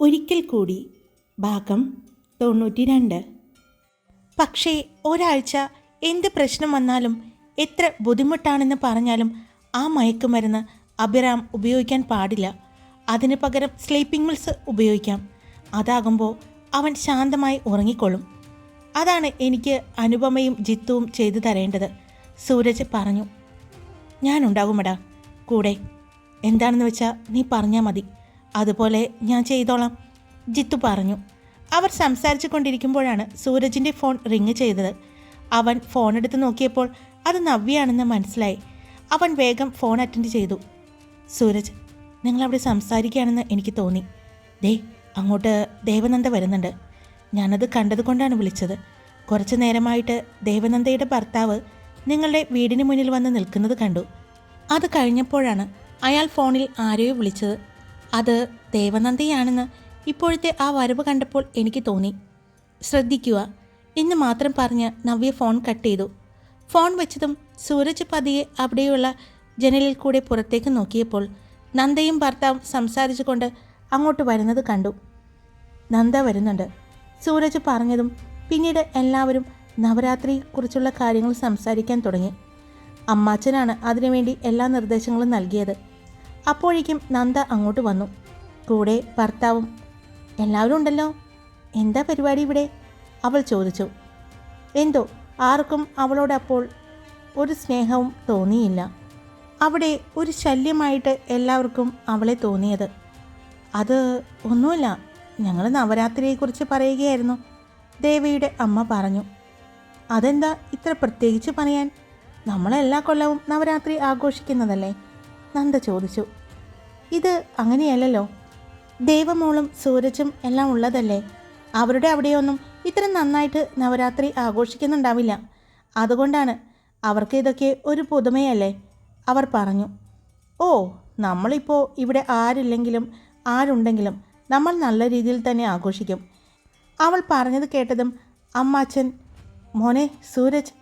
ഒരിക്കൽ കൂടി ഭാഗം തൊണ്ണൂറ്റി രണ്ട് പക്ഷേ ഒരാഴ്ച എന്ത് പ്രശ്നം വന്നാലും എത്ര ബുദ്ധിമുട്ടാണെന്ന് പറഞ്ഞാലും ആ മയക്കുമരുന്ന് അഭിറാം ഉപയോഗിക്കാൻ പാടില്ല. അതിന് പകരം സ്ലീപ്പിംഗ് മിൽസ് ഉപയോഗിക്കാം. അതാകുമ്പോൾ അവൻ ശാന്തമായി ഉറങ്ങിക്കൊള്ളും. അതാണ് എനിക്ക് അനുപമയും ജിത്തുവും ചെയ്തു തരേണ്ടത്. സൂരജ് പറഞ്ഞു ഞാനുണ്ടാകുമെടാ കൂടെ. എന്താണെന്ന് വെച്ചാൽ നീ പറഞ്ഞാൽ മതി. അതുപോലെ ഞാൻ ചെയ്തോളാം. ജിത്തു പറഞ്ഞു. അവർ സംസാരിച്ചു കൊണ്ടിരിക്കുമ്പോഴാണ് സൂരജിന്റെ ഫോൺ റിങ് ചെയ്തത്. അവൻ ഫോൺ എടുത്ത് നോക്കിയപ്പോൾ അത് നവ്യയാണെന്ന് മനസ്സിലായി. അവൻ വേഗം ഫോൺ അറ്റൻഡ് ചെയ്തു. സൂരജ് നിങ്ങളവിടെ സംസാരിക്കുകയാണെന്ന് എനിക്ക് തോന്നി. ദേ അങ്ങോട്ട് ദേവനന്ദ വരുന്നുണ്ട്. ഞാനത് കണ്ടതുകൊണ്ടാണ് വിളിച്ചത്. കുറച്ചു നേരമായിട്ട് ദേവനന്ദയുടെ ഭർത്താവ് നിങ്ങളുടെ വീടിന് മുന്നിൽ വന്ന് നിൽക്കുന്നത് കണ്ടു. അത് കഴിഞ്ഞപ്പോഴാണ് അയാൾ ഫോണിൽ ആരെയോ വിളിച്ചത്. അത് ദേവനന്ദയാണെന്ന് ഇപ്പോഴത്തെ ആ വരവ് കണ്ടപ്പോൾ എനിക്ക് തോന്നി. ശ്രദ്ധിക്കുക. എന്ന് മാത്രം പറഞ്ഞ് നവ്യ ഫോൺ കട്ട് ചെയ്തു. ഫോൺ വെച്ചതും സൂരജ് പതിയെ അവിടെയുള്ള ജനലിൽ കൂടെ പുറത്തേക്ക് നോക്കിയപ്പോൾ നന്ദയും ഭർത്താവും സംസാരിച്ചുകൊണ്ട് അങ്ങോട്ട് വരുന്നത് കണ്ടു. നന്ദ വരുന്നുണ്ട്. സൂരജ് പറഞ്ഞതും പിന്നീട് എല്ലാവരും നവരാത്രിയെക്കുറിച്ചുള്ള കാര്യങ്ങൾ സംസാരിക്കാൻ തുടങ്ങി. അമ്മാച്ചനാണ് അതിനുവേണ്ടി എല്ലാ നിർദ്ദേശങ്ങളും നൽകിയത്. അപ്പോഴേക്കും നന്ദ അങ്ങോട്ട് വന്നു. കൂടെ ഭർത്താവും എല്ലാവരും ഉണ്ടല്ലോ? എന്താ പരിപാടി ഇവിടെ? അവൾ ചോദിച്ചു. എന്തോ ആർക്കും അവളോടപ്പോൾ ഒരു സ്നേഹവും തോന്നിയില്ല. അവിടെ ഒരു ശല്യമായിട്ട് എല്ലാവർക്കും അവളെ തോന്നിയത്. അത് ഒന്നുമില്ല ഞങ്ങൾ നവരാത്രിയെക്കുറിച്ച് പറയുകയായിരുന്നു. ദേവിയുടെ അമ്മ പറഞ്ഞു. അതെന്താ ഇത്ര പ്രത്യേകിച്ച് പറയാൻ? നമ്മളെല്ലാ കൊല്ലവും നവരാത്രി ആഘോഷിക്കുന്നതല്ലേ? നന്ദ ചോദിച്ചു. ഇത് അങ്ങനെയല്ലല്ലോ. ദേവമോളും സൂരജും എല്ലാം ഉള്ളതല്ലേ? അവരുടെ അവിടെയൊന്നും ഇത്ര നന്നായിട്ട് നവരാത്രി ആഘോഷിക്കുന്നുണ്ടാവില്ല. അതുകൊണ്ടാണ് അവർക്ക് ഇതൊക്കെ ഒരു പുതുമയല്ലേ? അവർ പറഞ്ഞു. ഓ നമ്മളിപ്പോൾ ഇവിടെ ആരില്ലെങ്കിലും ആരുണ്ടെങ്കിലും നമ്മൾ നല്ല രീതിയിൽ തന്നെ ആഘോഷിക്കും. അവൾ പറഞ്ഞത് കേട്ടതും അമ്മാച്ചൻ മോനെ സൂരജ്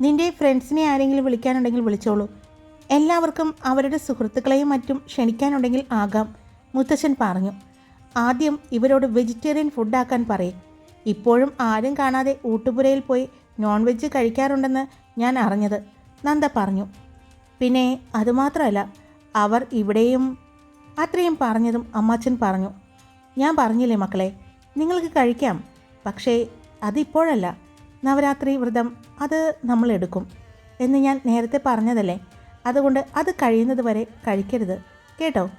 നിന്റെ ഫ്രണ്ട്സിനെ ആരെങ്കിലും വിളിക്കാനുണ്ടെങ്കിൽ വിളിച്ചോളൂ. എല്ലാവർക്കും അവരുടെ സുഹൃത്തുക്കളെയും മറ്റും ക്ഷണിക്കാനുണ്ടെങ്കിൽ ആകാം മുത്തച്ഛൻ പറഞ്ഞു. ആദ്യം ഇവരോട് വെജിറ്റേറിയൻ ഫുഡാക്കാൻ പറയും. ഇപ്പോഴും ആരും കാണാതെ ഊട്ടുപുരയിൽ പോയി നോൺ വെജ് കഴിക്കാറുണ്ടെന്ന് ഞാൻ അറിഞ്ഞത് നന്ദ പറഞ്ഞു. പിന്നെ അതുമാത്രമല്ല അവർ ഇവിടെയും അത്രയും പറഞ്ഞതും അമ്മാച്ചൻ പറഞ്ഞു. ഞാൻ പറഞ്ഞില്ലേ മക്കളെ നിങ്ങൾക്ക് കഴിക്കാം പക്ഷേ അതിപ്പോഴല്ല. നവരാത്രി വ്രതം അത് നമ്മൾ എടുക്കും എന്ന് ഞാൻ നേരത്തെ പറഞ്ഞതല്ലേ? അതുകൊണ്ട് അത് കഴിയുന്നത് വരെ കഴിക്കരുത്. കേട്ടോ?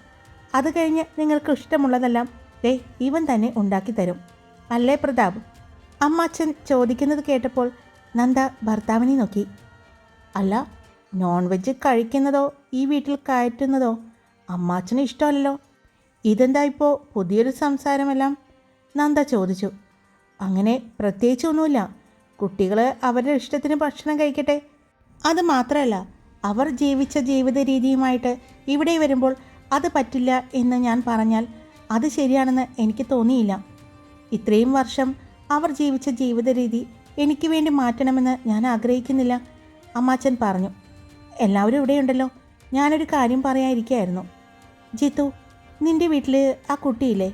അത് കഴിഞ്ഞ് നിങ്ങൾക്ക് ഇഷ്ടമുള്ളതെല്ലാം ദേ ഇവൻ തന്നെ ഉണ്ടാക്കി തരും. അല്ലേ പ്രതാപ്? അമ്മാച്ചൻ ചോദിക്കുന്നത് കേട്ടപ്പോൾ നന്ദ ഭർത്താവിനെ നോക്കി. അല്ല നോൺ വെജ് കഴിക്കുന്നതോ ഈ വീട്ടിൽ കയറ്റുന്നതോ അമ്മാച്ചന് ഇഷ്ടമല്ലോ ഇതെന്താ ഇപ്പോൾ പുതിയൊരു സംസാരമെല്ലാം? നന്ദ ചോദിച്ചു. അങ്ങനെ പ്രത്യേകിച്ചൊന്നുമില്ല. കുട്ടികൾ അവരുടെ ഇഷ്ടത്തിന് ഭക്ഷണം കഴിക്കട്ടെ. അത് മാത്രമല്ല അവർ ജീവിച്ച ജീവിത രീതിയുമായിട്ട് ഇവിടെ വരുമ്പോൾ അത് പറ്റില്ല എന്ന് ഞാൻ പറഞ്ഞാൽ അത് ശരിയാണെന്ന് എനിക്ക് തോന്നിയില്ല. ഇത്രയും വർഷം അവർ ജീവിച്ച ജീവിത രീതി എനിക്ക് വേണ്ടി മാറ്റണമെന്ന് ഞാൻ ആഗ്രഹിക്കുന്നില്ല അമ്മാച്ചൻ പറഞ്ഞു. എല്ലാവരും ഇവിടെയുണ്ടല്ലോ ഞാനൊരു കാര്യം പറയാതിരിക്കായിരുന്നു ജിത്തു നിന്റെ വീട്ടിൽ ആ കുട്ടിയില്ലേ?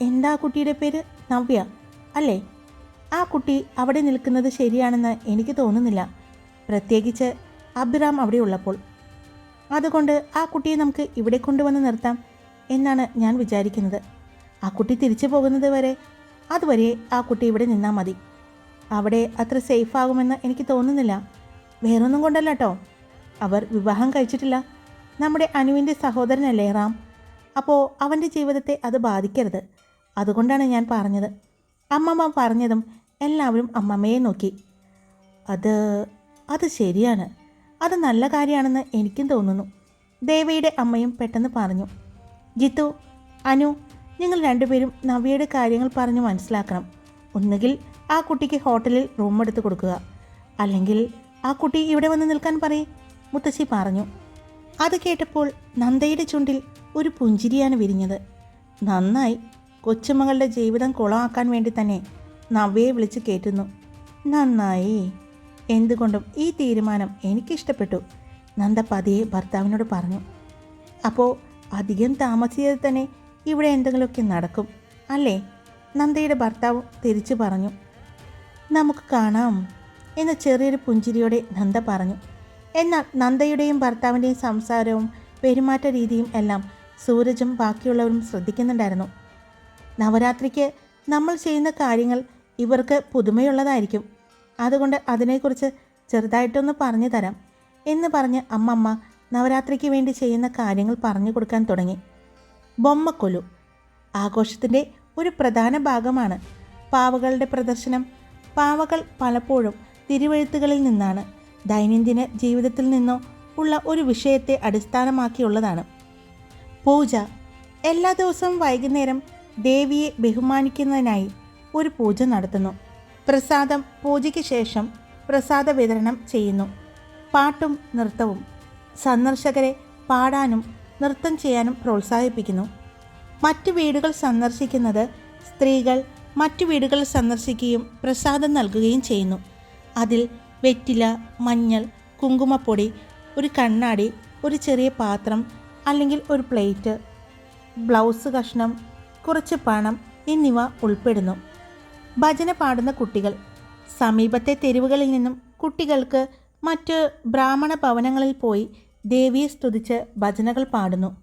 എന്താ കുട്ടിയുടെ പേര്? നവ്യ അല്ലേ? ആ കുട്ടി അവിടെ നിൽക്കുന്നത് ശരിയാണെന്ന് എനിക്ക് തോന്നുന്നില്ല. പ്രത്യേകിച്ച് അബ്ദുറാം അവിടെ ഉള്ളപ്പോൾ അതുകൊണ്ട് ആ കുട്ടിയെ നമുക്ക് ഇവിടെ കൊണ്ടുവന്ന് നിർത്താം എന്നാണ് ഞാൻ വിചാരിക്കുന്നത്. ആ കുട്ടി തിരിച്ചു പോകുന്നത് വരെ അതുവരെ ആ കുട്ടി ഇവിടെ നിന്നാൽ മതി. അവിടെ അത്ര സേഫ് ആകുമെന്ന് എനിക്ക് തോന്നുന്നില്ല. വേറൊന്നും കൊണ്ടല്ല കേട്ടോ അവർ വിവാഹം കഴിച്ചിട്ടില്ല. നമ്മുടെ അനുവിന്റെ സഹോദരനല്ലേ റാം? അപ്പോൾ അവന്റെ ജീവിതത്തെ അത് ബാധിക്കരുത്. അതുകൊണ്ടാണ് ഞാൻ പറഞ്ഞത്. അമ്മമ്മ പറഞ്ഞതും എല്ലാവരും അമ്മമ്മയെ നോക്കി. അത് അത് ശരിയാണ്. അത് നല്ല കാര്യമാണെന്ന് എനിക്കും തോന്നുന്നു. ദേവയുടെ അമ്മയും പെട്ടെന്ന് പറഞ്ഞു. ജിത്തു അനു നിങ്ങൾ രണ്ടുപേരും നവ്യയുടെ കാര്യങ്ങൾ പറഞ്ഞ് മനസ്സിലാക്കണം. ഒന്നുകിൽ ആ കുട്ടിക്ക് ഹോട്ടലിൽ റൂം എടുത്ത് കൊടുക്കുക. അല്ലെങ്കിൽ ആ കുട്ടി ഇവിടെ വന്ന് നിൽക്കാൻ പറയേ മുത്തശ്ശി പറഞ്ഞു. അത് കേട്ടപ്പോൾ നന്ദയുടെ ചുണ്ടിൽ ഒരു പുഞ്ചിരിയാണ് വിരിഞ്ഞത്. നന്നായി. കൊച്ചുമകളുടെ ജീവിതം കുളമാക്കാൻ വേണ്ടി തന്നെ നവ്യയെ വിളിച്ച് കയറ്റുന്നു നന്നായി. എന്തുകൊണ്ടും ഈ തീരുമാനം എനിക്കിഷ്ടപ്പെട്ടു. നന്ദ പതിയെ ഭർത്താവിനോട് പറഞ്ഞു അപ്പോൾ അധികം താമസിയാതെ തന്നെ ഇവിടെ എന്തെങ്കിലുമൊക്കെ നടക്കും അല്ലേ? നന്ദയുടെ ഭർത്താവ് തിരിച്ചു പറഞ്ഞു നമുക്ക് കാണാം എന്ന ചെറിയൊരു പുഞ്ചിരിയോടെ നന്ദ പറഞ്ഞു. എന്നാൽ നന്ദയുടെയും ഭർത്താവിന്റെയും സംസാരവും പെരുമാറ്റ രീതിയും എല്ലാം സൂരജും ബാക്കിയുള്ളവരും ശ്രദ്ധിക്കുന്നുണ്ടായിരുന്നു. നവരാത്രിക്ക് നമ്മൾ ചെയ്യുന്ന കാര്യങ്ങൾ ഇവർക്ക് പുതുമയുള്ളതായിരിക്കും. അതുകൊണ്ട് അതിനെക്കുറിച്ച് ചെറുതായിട്ടൊന്ന് പറഞ്ഞു തരാം എന്ന് പറഞ്ഞ് അമ്മമ്മ നവരാത്രിക്ക് വേണ്ടി ചെയ്യുന്ന കാര്യങ്ങൾ പറഞ്ഞു കൊടുക്കാൻ തുടങ്ങി. ബൊമ്മക്കൊലു. ആഘോഷത്തിന്റെ ഒരു പ്രധാന ഭാഗമാണ് പാവകളുടെ പ്രദർശനം. പാവകൾ പലപ്പോഴും തിരുവഴുത്തുകളിൽ നിന്നാണ്. ദൈനംദിന ജീവിതത്തിൽ നിന്നോ ഉള്ള ഒരു വിഷയത്തെ അടിസ്ഥാനമാക്കിയുള്ളതാണ്. പൂജ. എല്ലാ ദിവസവും വൈകുന്നേരം ദേവിയെ ബഹുമാനിക്കുന്നതിനായി ഒരു പൂജ നടത്തുന്നു. പ്രസാദം പൂജയ്ക്ക് ശേഷം പ്രസാദ വിതരണം ചെയ്യുന്നു. പാട്ടും നൃത്തവും. സന്ദർശകരെ പാടാനും നൃത്തം ചെയ്യാനും പ്രോത്സാഹിപ്പിക്കുന്നു. മറ്റു വീടുകൾ സന്ദർശിക്കുന്നത് സ്ത്രീകൾ മറ്റു വീടുകൾ സന്ദർശിക്കുകയും പ്രസാദം നൽകുകയും ചെയ്യുന്നു. അതിൽ വെറ്റില മഞ്ഞൾ കുങ്കുമപ്പൊടി ഒരു കണ്ണാടി ഒരു ചെറിയ പാത്രം അല്ലെങ്കിൽ ഒരു പ്ലേറ്റ് ബ്ലൗസ് കഷ്ണം കുറച്ച് പണം എന്നിവ ഉൾപ്പെടുന്നു. ഭജന പാടുന്ന കുട്ടികൾ. സമീപത്തെ തെരുവുകളിൽ നിന്നും കുട്ടികൾക്ക് മറ്റ് ബ്രാഹ്മണ ഭവനങ്ങളിൽ പോയി ദേവിയെ സ്തുതിച്ച് ഭജനകൾ പാടുന്നു.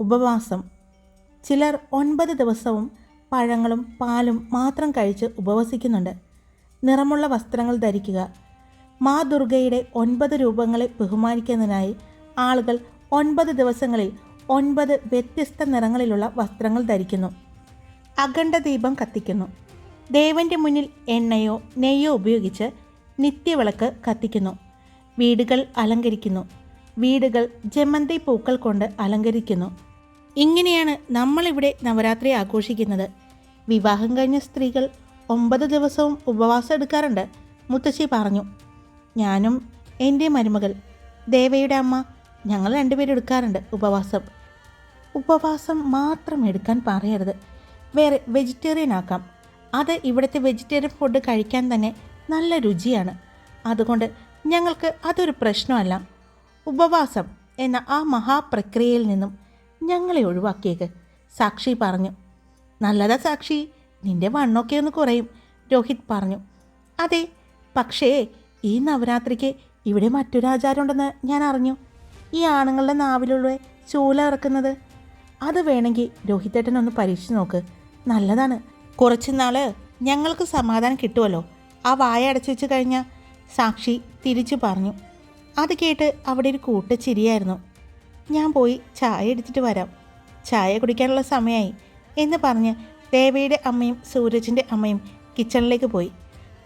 ഉപവാസം. ചിലർ ഒൻപത് ദിവസവും പഴങ്ങളും പാലും മാത്രം കഴിച്ച് ഉപവസിക്കുന്നുണ്ട്. നിറമുള്ള വസ്ത്രങ്ങൾ ധരിക്കുക. മാ ദുർഗയുടെ ഒൻപത് രൂപങ്ങളെ ബഹുമാനിക്കുന്നതിനായി ആളുകൾ ഒൻപത് ദിവസങ്ങളിൽ ഒൻപത് വ്യത്യസ്ത നിറങ്ങളിലുള്ള വസ്ത്രങ്ങൾ ധരിക്കുന്നു. അഖണ്ഡ ദീപം കത്തിക്കുന്നു. ദേവന്റെ മുന്നിൽ എണ്ണയോ നെയ്യോ ഉപയോഗിച്ച് നിത്യവിളക്ക് കത്തിക്കുന്നു. വീടുകൾ അലങ്കരിക്കുന്നു. വീടുകൾ ജമന്തി പൂക്കൾ കൊണ്ട് അലങ്കരിക്കുന്നു. ഇങ്ങനെയാണ് നമ്മളിവിടെ നവരാത്രി ആഘോഷിക്കുന്നത്. വിവാഹം കഴിഞ്ഞ സ്ത്രീകൾ ഒമ്പത് ദിവസവും ഉപവാസം എടുക്കാറുണ്ട് മുത്തശ്ശി പറഞ്ഞു. ഞാനും എന്റെ മരുമകൾ ദേവയുടെ അമ്മ ഞങ്ങൾ രണ്ടുപേരും എടുക്കാറുണ്ട് ഉപവാസം. ഉപവാസം മാത്രം എടുക്കാൻ പറയരുത്. വേറെ വെജിറ്റേറിയൻ ആക്കാം. അത് ഇവിടുത്തെ വെജിറ്റേറിയൻ ഫുഡ് കഴിക്കാൻ തന്നെ നല്ല രുചിയാണ്. അതുകൊണ്ട് ഞങ്ങൾക്ക് അതൊരു പ്രശ്നമല്ല. ഉപവാസം എന്ന ആ മഹാപ്രക്രിയയിൽ നിന്നും ഞങ്ങളെ ഒഴിവാക്കിയേക്ക്. സാക്ഷി പറഞ്ഞു നല്ലതാ സാക്ഷി നിന്റെ വണ്ണൊക്കെ ഒന്ന് കുറയും രോഹിത് പറഞ്ഞു. അതെ പക്ഷേ ഈ നവരാത്രിക്ക് ഇവിടെ മറ്റൊരു ആചാരമുണ്ടെന്ന് ഞാൻ അറിഞ്ഞു. ഈ ആണുങ്ങളുടെ നാവിലുള്ള ചൂല ഇറക്കുന്നത്. അത് വേണമെങ്കിൽ രോഹിത്തേട്ടനൊന്ന് പരീക്ഷിച്ച് നോക്ക്. നല്ലതാണ്. കുറച്ച് നാൾ ഞങ്ങൾക്ക് സമാധാനം കിട്ടുമല്ലോ ആ വായ അടച്ചു വെച്ച് കഴിഞ്ഞാൽ സാക്ഷി തിരിച്ചു പറഞ്ഞു. അത് കേട്ട് അവിടെ ഒരു കൂട്ട ചിരിയായിരുന്നു ഞാൻ പോയി ചായ എടുത്തിട്ട് വരാം. ചായ കുടിക്കാനുള്ള സമയമായി എന്ന് പറഞ്ഞ് ദേവയുടെ അമ്മയും സൂരജിന്റെ അമ്മയും കിച്ചണിലേക്ക് പോയി.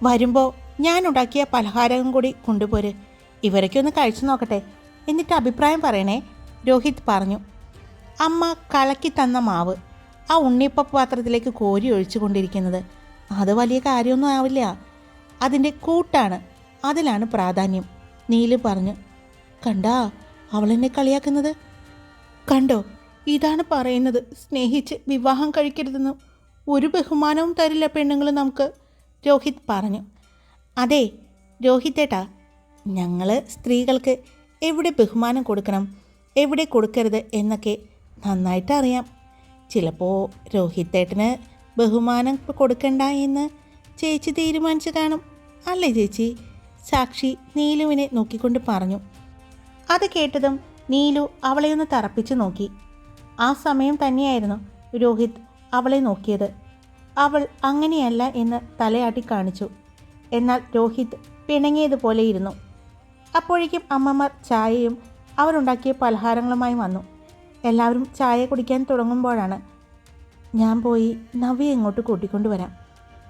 വരുമ്പോൾ ഞാൻ ഉണ്ടാക്കിയ പലഹാരം കൂടി കൊണ്ടുപോര്. ഇവരൊക്കെ ഒന്ന് കഴിച്ചു നോക്കട്ടെ എന്നിട്ട് അഭിപ്രായം പറയണേ രോഹിത് പറഞ്ഞു. അമ്മ കലക്കി തന്ന മാവ്. ആ ഉണ്ണിപ്പപ്പ് പാത്രത്തിലേക്ക് കോരി ഒഴിച്ചു കൊണ്ടിരിക്കുന്നത് അത് വലിയ കാര്യമൊന്നും ആവില്ല. അതിന്റെ കൂട്ടാണ്. അതിലാണ് പ്രാധാന്യം. നീൽ പറഞ്ഞു കണ്ടാ അവളെന്നെ കളിയാക്കുന്നത്. കണ്ടോ ഇതാണ് പറയുന്നത്. സ്നേഹിച്ച് വിവാഹം കഴിക്കരുതെന്ന് ഒരു ബഹുമാനവും തരില്ല പെണ്ണുങ്ങൾ നമുക്ക് രോഹിത് പറഞ്ഞു. അതെ രോഹിത്തേട്ടാ ഞങ്ങൾ സ്ത്രീകൾക്ക് എവിടെ ബഹുമാനം കൊടുക്കണം എവിടെ കൊടുക്കരുത് എന്നൊക്കെ നന്നായിട്ട് അറിയാം ചിലപ്പോൾ രോഹിത്തേട്ടന് ബഹുമാനം കൊടുക്കണ്ട എന്ന് ചേച്ചി തീരുമാനിച്ചു കാണും. അല്ലേ ചേച്ചി? സാക്ഷി നീലുവിനെ നോക്കിക്കൊണ്ട് പറഞ്ഞു. അത് കേട്ടതും നീലു അവളെ ഒന്ന് തറപ്പിച്ചു നോക്കി. ആ സമയം തന്നെയായിരുന്നു രോഹിത് അവളെ നോക്കിയത്. അവൾ അങ്ങനെയല്ല എന്ന് തലയാട്ടി കാണിച്ചു. എന്നാൽ രോഹിത് പിണങ്ങിയതുപോലെ ഇരുന്നു. അപ്പോഴേക്കും അമ്മമാർ ചായയും അവരുണ്ടാക്കിയ പലഹാരങ്ങളുമായി വന്നു. എല്ലാവരും ചായ കുടിക്കാൻ തുടങ്ങുമ്പോഴാണ് ഞാൻ പോയി നവ്യ ഇങ്ങോട്ട് കൂട്ടിക്കൊണ്ടുവരാം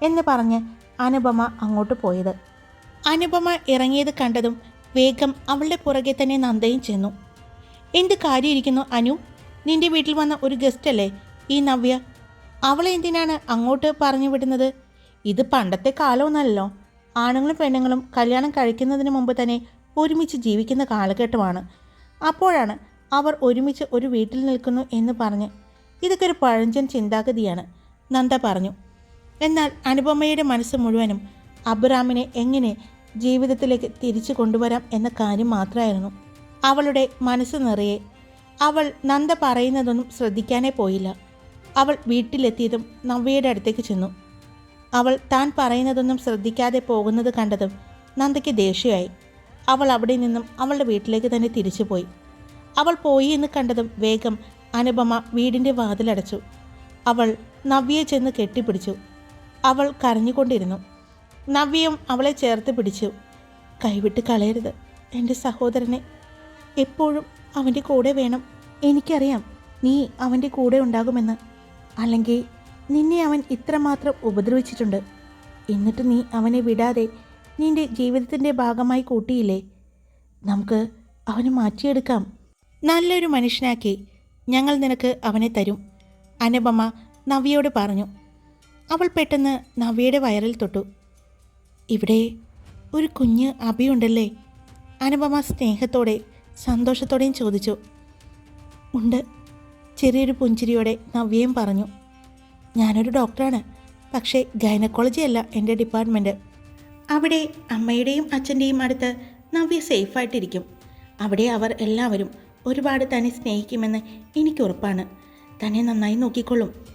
എന്ന് പറഞ്ഞ് അനുപമ അങ്ങോട്ട് പോയത്. അനുപമ ഇറങ്ങിയത് കണ്ടതും വേഗം അവളുടെ പുറകെ തന്നെ നന്ദയും ചെന്നു. എന്ത് കാര്യമിരിക്കുന്നു അനു? നിന്റെ വീട്ടിൽ വന്ന ഒരു ഗസ്റ്റ് അല്ലേ ഈ നവ്യ? അവളെ എന്തിനാണ് അങ്ങോട്ട് പറഞ്ഞു വിടുന്നത്? ഇത് പണ്ടത്തെ കാലമൊന്നല്ലോ ആണുങ്ങളും പെണ്ണുങ്ങളും കല്യാണം കഴിക്കുന്നതിന് മുമ്പ് തന്നെ ഒരുമിച്ച് ജീവിക്കുന്ന കാലഘട്ടമാണ്. അപ്പോഴാണ് അവർ ഒരുമിച്ച് ഒരു വീട്ടിൽ നിൽക്കുന്നു എന്ന് പറഞ്ഞ്. ഇതൊക്കെ ഒരു പഴഞ്ചൻ ചിന്താഗതിയാണ് നന്ദ പറഞ്ഞു. എന്നാൽ അനുപമയുടെ മനസ്സ് മുഴുവനും അബ്രാമിനെ എങ്ങനെ ജീവിതത്തിലേക്ക് തിരിച്ചു കൊണ്ടുവരാം എന്ന കാര്യം മാത്രമായിരുന്നു. അവളുടെ മനസ്സ് നിറയെ. അവൾ നന്ദ പറയുന്നതൊന്നും ശ്രദ്ധിക്കാനേ പോയില്ല. അവൾ വീട്ടിലെത്തിയതും നവ്യയുടെ അടുത്തേക്ക് ചെന്നു. അവൾ താൻ പറയുന്നതൊന്നും ശ്രദ്ധിക്കാതെ പോകുന്നത് കണ്ടതും നന്ദയ്ക്ക് ദേഷ്യമായി. അവൾ അവിടെ നിന്നും അവളുടെ വീട്ടിലേക്ക് തന്നെ തിരിച്ചുപോയി. അവൾ പോയി എന്ന് കണ്ടതും വേഗം അനുപമ വീടിന്റെ വാതിലടച്ചു. അവൾ നവ്യയെ ചെന്ന് കെട്ടിപ്പിടിച്ചു. അവൾ കരഞ്ഞുകൊണ്ടിരുന്നു. നവ്യയും അവളെ ചേർത്ത് പിടിച്ചു. കൈവിട്ട് കളയരുത് എന്റെ സഹോദരനെ. എപ്പോഴും അവന്റെ കൂടെ വേണം. എനിക്കറിയാം നീ അവന്റെ കൂടെ ഉണ്ടാകുമെന്ന്. അല്ലെങ്കിൽ നിന്നെ അവൻ ഇത്രമാത്രം ഉപദ്രവിച്ചിട്ടുണ്ട്. എന്നിട്ട് നീ അവനെ വിടാതെ നിന്റെ ജീവിതത്തിന്റെ ഭാഗമായി കൂട്ടിയില്ലേ? നമുക്ക് അവനെ മാറ്റിയെടുക്കാം. നല്ലൊരു മനുഷ്യനാക്കി ഞങ്ങൾ നിനക്ക് അവനെ തരും. അനുപമ നവ്യയോട് പറഞ്ഞു. അവൾ പെട്ടെന്ന് നവ്യയുടെ വയറിൽ തൊട്ടു. ഇവിടെ ഒരു കുഞ്ഞ് അഭിയുണ്ടല്ലേ അനുപമ സ്നേഹത്തോടെ സന്തോഷത്തോടെയും ചോദിച്ചു. ഉണ്ട് ചെറിയൊരു പുഞ്ചിരിയോടെ നവ്യയും പറഞ്ഞു. ഞാനൊരു ഡോക്ടറാണ് പക്ഷേ ഗൈനക്കോളജി അല്ല എന്റെ ഡിപ്പാർട്ട്മെന്റ്. അവിടെ അമ്മയുടെയും അച്ഛന്റെയും അടുത്ത് നവ്യ സേഫായിട്ടിരിക്കും. അവിടെ അവർ എല്ലാവരും ഒരുപാട് തന്നെ സ്നേഹിക്കുമെന്ന് എനിക്ക് ഉറപ്പാണ്. തന്നെ നന്നായി നോക്കിക്കൊള്ളും.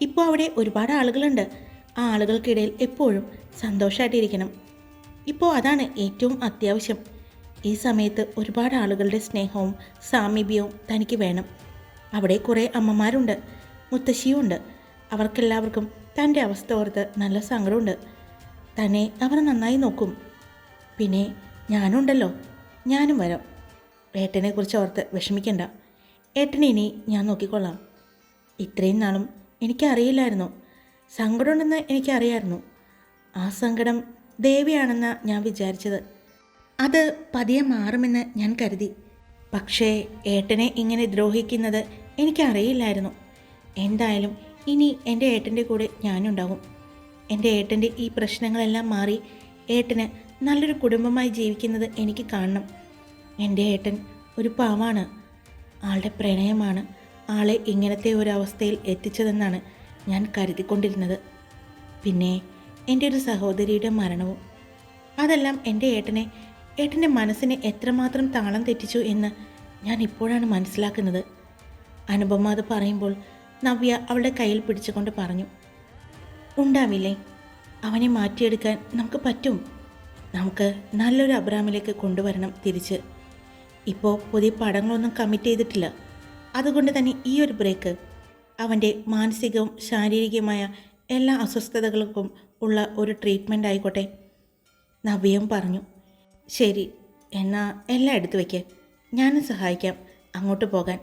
ഇപ്പോൾ അവിടെ ഒരുപാട് ആളുകളുണ്ട്. ആ ആളുകൾക്കിടയിൽ എപ്പോഴും സന്തോഷമായിട്ടിരിക്കണം ഇപ്പോൾ അതാണ് ഏറ്റവും അത്യാവശ്യം. ഈ സമയത്ത് ഒരുപാട് ആളുകളുടെ സ്നേഹവും സാമീപ്യവും തനിക്ക് വേണം. അവിടെ കുറേ അമ്മമാരുണ്ട്. മുത്തശ്ശിയുമുണ്ട് അവർക്കെല്ലാവർക്കും തന്റെ അവസ്ഥ ഓർത്ത് നല്ല സങ്കടമുണ്ട്. തന്നെ അവർ നന്നായി നോക്കും. പിന്നെ ഞാനുണ്ടല്ലോ. ഞാനും വരാം. ഏട്ടനെ കുറിച്ച് ഓർത്ത് വിഷമിക്കണ്ട. ഏട്ടനെ ഇനി ഞാൻ നോക്കിക്കൊള്ളാം. ഇത്രയും നാളും എനിക്കറിയില്ലായിരുന്നു. സങ്കടമുണ്ടെന്ന് എനിക്കറിയായിരുന്നു. ആ സങ്കടം ദേവിയാണെന്ന് ഞാൻ വിചാരിച്ചത്. അത് പതിയെ മാറുമെന്ന് ഞാൻ കരുതി. പക്ഷേ ഏട്ടനെ ഇങ്ങനെ ദ്രോഹിക്കുന്നത് എനിക്കറിയില്ലായിരുന്നു. എന്തായാലും ഇനി എന്റെ ഏട്ടന്റെ കൂടെ ഞാനുണ്ടാവും. എന്റെ ഏട്ടന്റെ ഈ പ്രശ്നങ്ങളെല്ലാം മാറി ഏട്ടന് നല്ലൊരു കുടുംബമായി ജീവിക്കുന്നത് എനിക്ക് കാണണം. എന്റെ ഏട്ടൻ ഒരു പാവാണ്. ആളുടെ പ്രണയമാണ് ആളെ ഇങ്ങനത്തെ ഒരവസ്ഥയിൽ എത്തിച്ചതെന്നാണ് ഞാൻ കരുതിക്കൊണ്ടിരുന്നത്. പിന്നെ എന്റെ ഒരു സഹോദരിയുടെ മരണവും. അതെല്ലാം എന്റെ ഏട്ടനെ ഏട്ടന്റെ മനസ്സിനെ എത്രമാത്രം താളം തെറ്റിച്ചു എന്ന് ഞാൻ ഇപ്പോഴാണ് മനസ്സിലാക്കുന്നത്. അനുപമ അത് പറയുമ്പോൾ നവ്യ അവളുടെ കയ്യിൽ പിടിച്ചുകൊണ്ട് പറഞ്ഞു ഉണ്ടാവില്ലേ? അവനെ മാറ്റിയെടുക്കാൻ നമുക്ക് പറ്റും. നമുക്ക് നല്ലൊരു അബ്രാമിലേക്ക് കൊണ്ടുവരണം തിരിച്ച്. ഇപ്പോൾ പുതിയ പടങ്ങളൊന്നും കമ്മിറ്റ് ചെയ്തിട്ടില്ല. അതുകൊണ്ട് തന്നെ ഈ ഒരു ബ്രേക്ക് അവന്റെ മാനസികവും ശാരീരികവുമായ എല്ലാ അസ്വസ്ഥതകൾക്കും ഉള്ള ഒരു ട്രീറ്റ്മെന്റ് ആയിക്കോട്ടെ നവ്യം പറഞ്ഞു. ശരി എന്നാ എല്ലാം എടുത്തു വയ്ക്ക് ഞാനും സഹായിക്കാം അങ്ങോട്ട് പോകാൻ.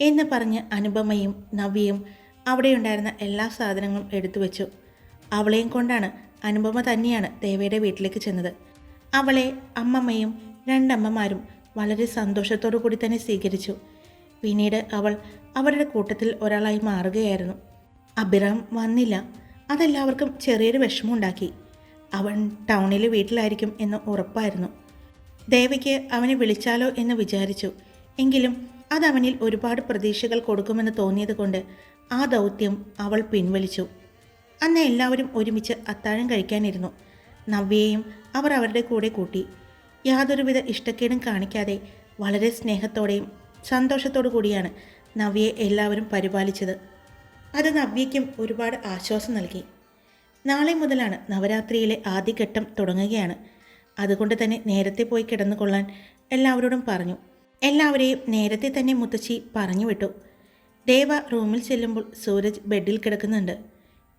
എന്ന് പറഞ്ഞ് അനുപമയും നവ്യയും അവിടെ ഉണ്ടായിരുന്ന എല്ലാ സാധനങ്ങളും എടുത്തു വെച്ചു. അവളെയും കൊണ്ടാണ് അനുപമ തന്നെയാണ് ദേവയുടെ വീട്ടിലേക്ക് ചെന്നത്. അവളെ അമ്മമ്മയും രണ്ടമ്മമാരും വളരെ സന്തോഷത്തോടു കൂടി തന്നെ സ്വീകരിച്ചു. പിന്നീട് അവൾ അവരുടെ കൂട്ടത്തിൽ ഒരാളായി മാറുകയായിരുന്നു. അഭിറാം വന്നില്ല. അതെല്ലാവർക്കും ചെറിയൊരു വിഷമമുണ്ടാക്കി. അവൻ ടൗണിലെ വീട്ടിലായിരിക്കും എന്ന് ഉറപ്പായിരുന്നു. ദേവയ്ക്ക് അവനെ വിളിച്ചാലോ എന്ന് വിചാരിച്ചു. എങ്കിലും അതവനിൽ ഒരുപാട് പ്രതീക്ഷകൾ കൊടുക്കുമെന്ന് തോന്നിയതുകൊണ്ട് ആ ദൗത്യം അവൾ പിൻവലിച്ചു. അന്ന് എല്ലാവരും ഒരുമിച്ച് അത്താഴം കഴിക്കാനിരുന്നു. നവ്യയും അവർ അവരുടെ കൂടെ കൂട്ടി. യാതൊരുവിധ ഇഷ്ടക്കേടും കാണിക്കാതെ വളരെ സ്നേഹത്തോടെയും സന്തോഷത്തോടു കൂടിയാണ് നവ്യയെ എല്ലാവരും പരിപാലിച്ചത്. അത് നവ്യയ്ക്കും ഒരുപാട് ആശ്വാസം നൽകി. നാളെ മുതലാണ് നവരാത്രിയിലെ ആദ്യഘട്ടം തുടങ്ങുകയാണ്. അതുകൊണ്ട് തന്നെ നേരത്തെ പോയി കിടന്നുകൊള്ളാൻ എല്ലാവരോടും പറഞ്ഞു. എല്ലാവരെയും നേരത്തെ തന്നെ മുത്തശ്ശി പറഞ്ഞു വിട്ടു. ദേവ റൂമിൽ ചെല്ലുമ്പോൾ സൂരജ് ബെഡിൽ കിടക്കുന്നുണ്ട്.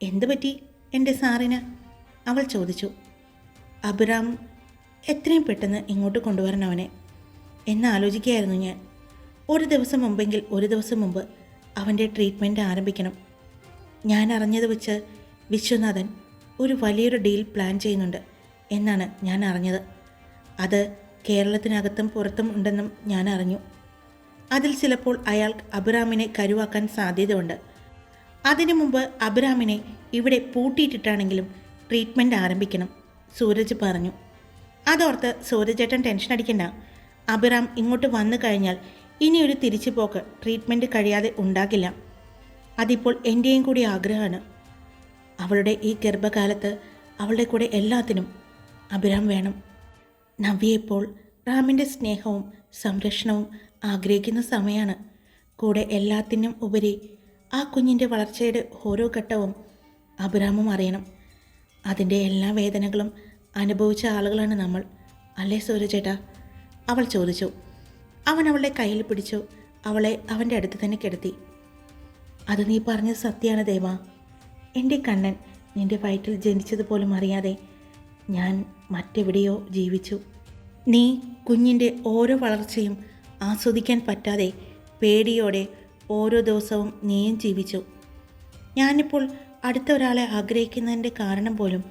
എന്തു പറ്റി? എന്റെ സാറിന്? അവൾ ചോദിച്ചു. അഭിറാം എത്രയും പെട്ടെന്ന് ഇങ്ങോട്ട് കൊണ്ടുവരണം അവനെ. എന്ന് ആലോചിക്കുകയായിരുന്നു ഞാൻ. ഒരു ദിവസം മുമ്പെങ്കിൽ ഒരു ദിവസം മുമ്പ് അവന്റെ ട്രീറ്റ്മെന്റ് ആരംഭിക്കണം. ഞാൻ അറിഞ്ഞത് വെച്ച് വിശ്വനാഥൻ ഒരു വലിയൊരു ഡീൽ പ്ലാൻ ചെയ്യുന്നുണ്ട് എന്നാണ് ഞാൻ അറിഞ്ഞത്. അത് കേരളത്തിനകത്തും പുറത്തും ഉണ്ടെന്നും ഞാൻ അറിഞ്ഞു. അതിൽ ചിലപ്പോൾ അയാൾ അബ്രാമിനെ കരുവാക്കാൻ സാധ്യതയുണ്ട്. അതിനു മുമ്പ് അബുറാമിനെ ഇവിടെ പൂട്ടിയിട്ടിട്ടാണെങ്കിലും ട്രീറ്റ്മെന്റ് ആരംഭിക്കണം സൂരജ് പറഞ്ഞു. അതോർത്ത് സൂരജേട്ടൻ ടെൻഷൻ അടിക്കണ്ട. അഭിറാം ഇങ്ങോട്ട് വന്നു കഴിഞ്ഞാൽ ഇനിയൊരു തിരിച്ചുപോക്ക് ട്രീറ്റ്മെന്റ് കഴിയാതെ ഉണ്ടാകില്ല. അതിപ്പോൾ എന്റെയും കൂടി ആഗ്രഹമാണ്. അവളുടെ ഈ ഗർഭകാലത്ത് അവളുടെ കൂടെ എല്ലാത്തിനും അഭിരാം വേണം. നവ്യ ഇപ്പോൾ റാമിന്റെ സ്നേഹവും സംരക്ഷണവും ആഗ്രഹിക്കുന്ന സമയമാണ് കൂടെ എല്ലാത്തിനും ഉപരി ആ കുഞ്ഞിന്റെ വളർച്ചയുടെ ഓരോ ഘട്ടവും അഭിരാമും അറിയണം. അതിന്റെ എല്ലാ വേദനകളും അനുഭവിച്ച ആളുകളാണ് നമ്മൾ. അല്ലേ സൂര്യചേട്ടാ അവൾ ചോദിച്ചു. അവൻ അവളുടെ കയ്യിൽ പിടിച്ചു അവളെ അവന്റെ അടുത്ത് തന്നെ കിടത്തി. അത് നീ പറഞ്ഞത് സത്യമാണ് ദേവ. എന്റെ കണ്ണൻ നിന്റെ വയറ്റിൽ ജനിച്ചതുപോലും അറിയാതെ ഞാൻ മറ്റെവിടെയോ ജീവിച്ചു. നീ കുഞ്ഞിന്റെ ഓരോ വളർച്ചയും ആസ്വദിക്കാൻ പറ്റാതെ പേടിയോടെ ഓരോ ദിവസവും നീയും ജീവിച്ചു. ഞാനിപ്പോൾ അടുത്ത ഒരാളെ ആഗ്രഹിക്കുന്നതിന്റെ കാരണം പോലും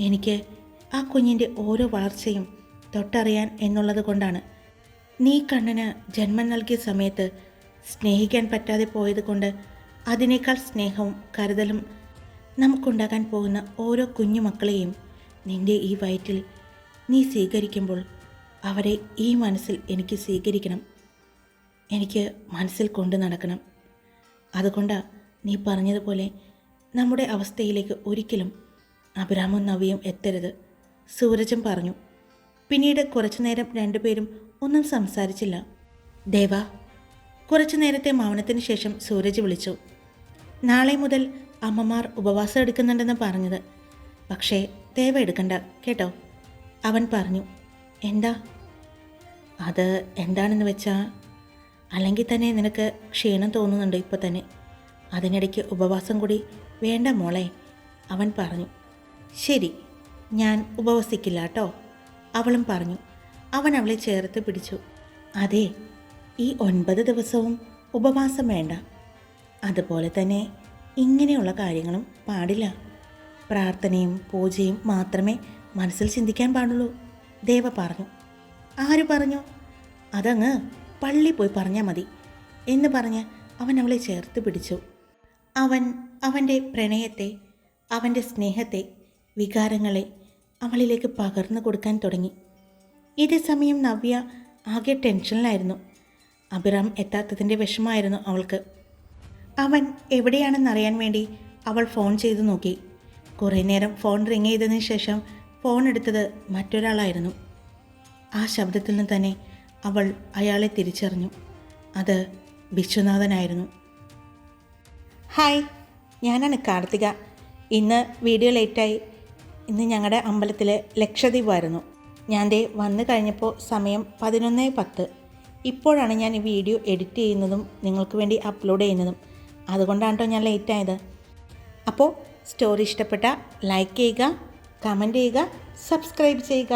എനിക്ക് ആ കുഞ്ഞിന്റെ ഓരോ വളർച്ചയും തൊട്ടറിയാൻ എന്നുള്ളത് കൊണ്ടാണ്. നീ കണ്ണന് ജന്മം നൽകിയ സമയത്ത് സ്നേഹിക്കാൻ പറ്റാതെ പോയത് കൊണ്ട് അതിനേക്കാൾ സ്നേഹവും കരുതലും നമുക്കുണ്ടാകാൻ പോകുന്ന ഓരോ കുഞ്ഞു മക്കളെയും നിന്റെ ഈ വയറ്റിൽ നീ സ്വീകരിക്കുമ്പോൾ അവരെ ഈ മനസ്സിൽ എനിക്ക് സ്വീകരിക്കണം. എനിക്ക് മനസ്സിൽ കൊണ്ടു നടക്കണം. അതുകൊണ്ടാണ് നീ പറഞ്ഞതുപോലെ നമ്മുടെ അവസ്ഥയിലേക്ക് ഒരിക്കലും അബ്രാമും നവിയും എത്തരുത്. സൂരജും പറഞ്ഞു. പിന്നീട് കുറച്ചുനേരം രണ്ടുപേരും ഒന്നും സംസാരിച്ചില്ല. ദേവ കുറച്ചു നേരത്തെ മൗനത്തിന് ശേഷം സൂരജ് വിളിച്ചു. നാളെ മുതൽ അമ്മമാർ ഉപവാസം എടുക്കുന്നുണ്ടെന്ന് പറഞ്ഞത്. പക്ഷേ ദേവ എടുക്കണ്ട കേട്ടോ? അവൻ പറഞ്ഞു. എന്താ? അത് എന്താണെന്ന് വെച്ചാൽ അല്ലെങ്കിൽ തന്നെ നിനക്ക് ക്ഷീണം തോന്നുന്നുണ്ട് ഇപ്പോൾ തന്നെ? അതിനിടയ്ക്ക് ഉപവാസം കൂടി വേണ്ട മോളെ അവൻ പറഞ്ഞു. ശരി ഞാൻ ഉപവസിക്കില്ല കേട്ടോ. അവളും പറഞ്ഞു. അവൻ അവളെ ചേർത്ത് പിടിച്ചു. അതെ ഈ ഒൻപത് ദിവസവും ഉപവാസം വേണ്ട. അതുപോലെ തന്നെ ഇങ്ങനെയുള്ള കാര്യങ്ങളും പാടില്ല. പ്രാർത്ഥനയും പൂജയും മാത്രമേ മനസ്സിൽ ചിന്തിക്കാൻ പാടുള്ളൂ. ദേവ പറഞ്ഞു. ആര് പറഞ്ഞു? അതങ്ങ് പള്ളി പോയി പറഞ്ഞാൽ മതി എന്ന് പറഞ്ഞ് അവൻ അവളെ ചേർത്ത് പിടിച്ചു. അവൻ അവന്റെ പ്രണയത്തെ അവന്റെ സ്നേഹത്തെ വികാരങ്ങളെ അവളിലേക്ക് പകർന്നു കൊടുക്കാൻ തുടങ്ങി. ഇതേ സമയം നവ്യ ആകെ ടെൻഷനിലായിരുന്നു. അഭിറാം എത്താത്തതിന്റെ വിഷമമായിരുന്നു അവൾക്ക്. അവൻ എവിടെയാണെന്നറിയാൻ വേണ്ടി അവൾ ഫോൺ ചെയ്തു നോക്കി. കുറേ നേരം ഫോൺ റിങ് ചെയ്തതിന് ശേഷം ഫോൺ എടുത്തത് മറ്റൊരാളായിരുന്നു. ആ ശബ്ദത്തിൽ നിന്ന് തന്നെ അവൾ അയാളെ തിരിച്ചറിഞ്ഞു. അത് വിശ്വനാഥനായിരുന്നു. ഹായ് ഞാനാണ് കാർത്തിക. ഇന്ന് വീഡിയോ ലേറ്റായി. ഇന്ന് ഞങ്ങളുടെ അമ്പലത്തിൽ ലക്ഷദ്വീപായിരുന്നു. ഞാൻ ദേ വന്നു കഴിഞ്ഞപ്പോൾ സമയം പതിനൊന്ന് പത്ത്. ഇപ്പോഴാണ് ഞാൻ ഈ വീഡിയോ എഡിറ്റ് ചെയ്യുന്നതും നിങ്ങൾക്ക് വേണ്ടി അപ്ലോഡ് ചെയ്യുന്നതും. അതുകൊണ്ടാണ് കേട്ടോ ഞാൻ ലേറ്റ് ആയത് അപ്പോൾ സ്റ്റോറി ഇഷ്ടപ്പെട്ട ലൈക്ക് ചെയ്യുക കമന്റ് ചെയ്യുക സബ്സ്ക്രൈബ് ചെയ്യുക.